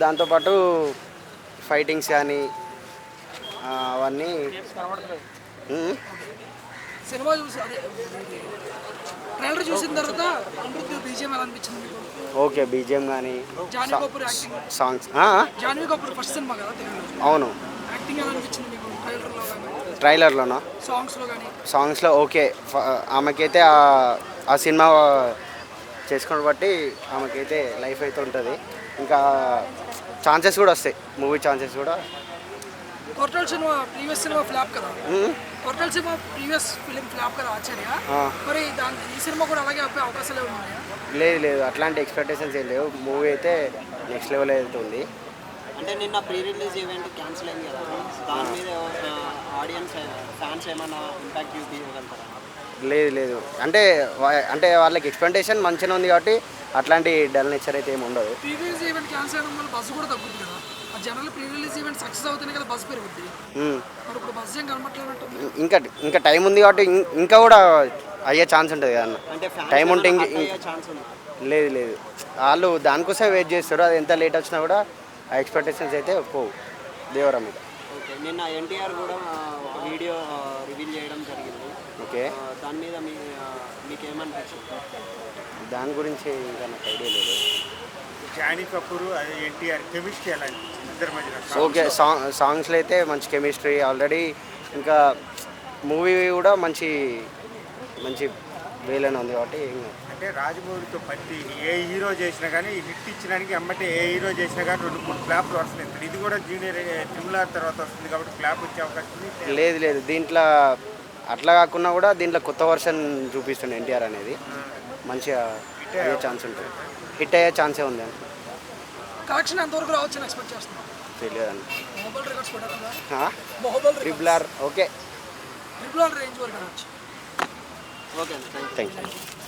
దాంతోపాటు ఫైటింగ్స్ కానీ అవన్నీ. సినిమా చూసి ట్రైలర్ చూసిన తర్వాత అమృత్ బీజిఎం ఎలా అనిపించింది ఓకే బీజిఎం కానీ Janhvi Kapoor acting songs. Janhvi Kapoor first cinema కదా అవును. యాక్టింగ్ ఎలా అనిపించింది మీకు ట్రైలర్లో కానీ? ట్రైలర్లోనా సాంగ్స్లో కానీ. సాంగ్స్లో ఓకే. ఆమెకైతే ఆ సినిమా చేసుకుని బట్టి ఆమెకైతే లైఫ్ అయితే ఉంటుంది. ఇంకా ఛాన్సెస్ కూడా వస్తాయి. మూవీ ఛాన్సెస్ కూడా. Koratala cinema previous cinema flop కదా? Koratala cinema previous film flop కదా ఆచార్య. మరి దాని ఈ సినిమా కూడా అలాగే అప్పే అవకాశాలు ఉన్నాయా? లేదు లేదు. అట్లాంటి ఎక్స్పెక్టేషన్స్ ఏం లేవు. మూవీ అయితే నెక్స్ట్ లెవెల్ వెళ్తుంది అంటే నిన్న ప్రీ రిలీజ్ ఈవెంట్ క్యాన్సిల్ అయింది కదా. దాని మీద ఆడియన్స్ ఫ్యాన్స్ ఏమైనా ఇంపాక్ట్ చూపించగలుగుతారా? లేదు లేదు. అంటే అంటే వాళ్ళకి ఎక్స్పెక్టేషన్ మంచిగా ఉంది కాబట్టి అట్లాంటి డల్ నేచర్ అయితే ఏమి ఉండదు. ప్రీవియస్ ఈవెంట్ క్యాన్సిల్ అవడం వల్ల బస్సు కూడా తగ్గుతుంది కదా. ఆ general pre release event success అవుతేనే కదా బస్సు పెరుగుద్ది. ఉమ్. మరి ఇప్పుడు బస్సు ఏం కనబట్టలేనట్టుంది ఇంకా ఇంకా టైం ఉంది కాబట్టి ఇంకా కూడా అయ్యే ఛాన్స్ ఉంటుంది కదా అన్న. అంటే టైం ఉంటే ఇంక అయ్యే ఛాన్స్ ఉంది? లేదు లేదు. వాళ్ళు దానికోసం వెయిట్ చేస్తారు. అది ఎంత లేట్ వచ్చినా కూడా ఆ ఎక్స్పెక్టేషన్స్ అయితే పోవు. దేవరా మీద. ఓకే. నిన్న ఎన్టీఆర్ కూడా ఒక వీడియో రివీల్ చేయడం ఓకే. దాని మీద మీ ఆ, మీకు ఏమనిపించింది దాని గురించి ఇంకా నాకు ఐడియా లేదు. జానీ కపూర్ అది ఎన్టీఆర్ కెమిస్ట్రీ ఎలా ఇద్దరి ఓకే సాంగ్ సాంగ్స్లో అయితే మంచి కెమిస్ట్రీ ఆల్రెడీ ఇంకా మూవీ కూడా మంచి మంచి వేలోనే ఉంది కాబట్టి అంటే రాజమౌళితో పట్టి ఏ హీరో చేసినా కానీ హిట్ ఇచ్చడానికి అమ్మటే ఏ హీరో చేసినా కానీ రెండు మూడు క్లాప్లు వస్తున్నాయి. ఇది కూడా జూనియర్ తిరుమల తర్వాత వస్తుంది కాబట్టి క్లాప్ వచ్చే అవకాశం ఉంది. లేదు లేదు. దీంట్లో అట్లా కాకుండా కూడా దీంట్లో కొత్త వర్షన్ చూపిస్తుండే ఎన్టీఆర్ అనేది. మంచిగా అయ్యే ఛాన్స్ ఉంటుంది. హిట్ అయ్యే ఛాన్సే ఉంది అని కలెక్షన్ ఎంతవరకు ఎక్స్పెక్ట్ చేస్తున్నాం triple R okay. Triple range వరకు రావచ్చు. ఓకే అండి థ్యాంక్ యూ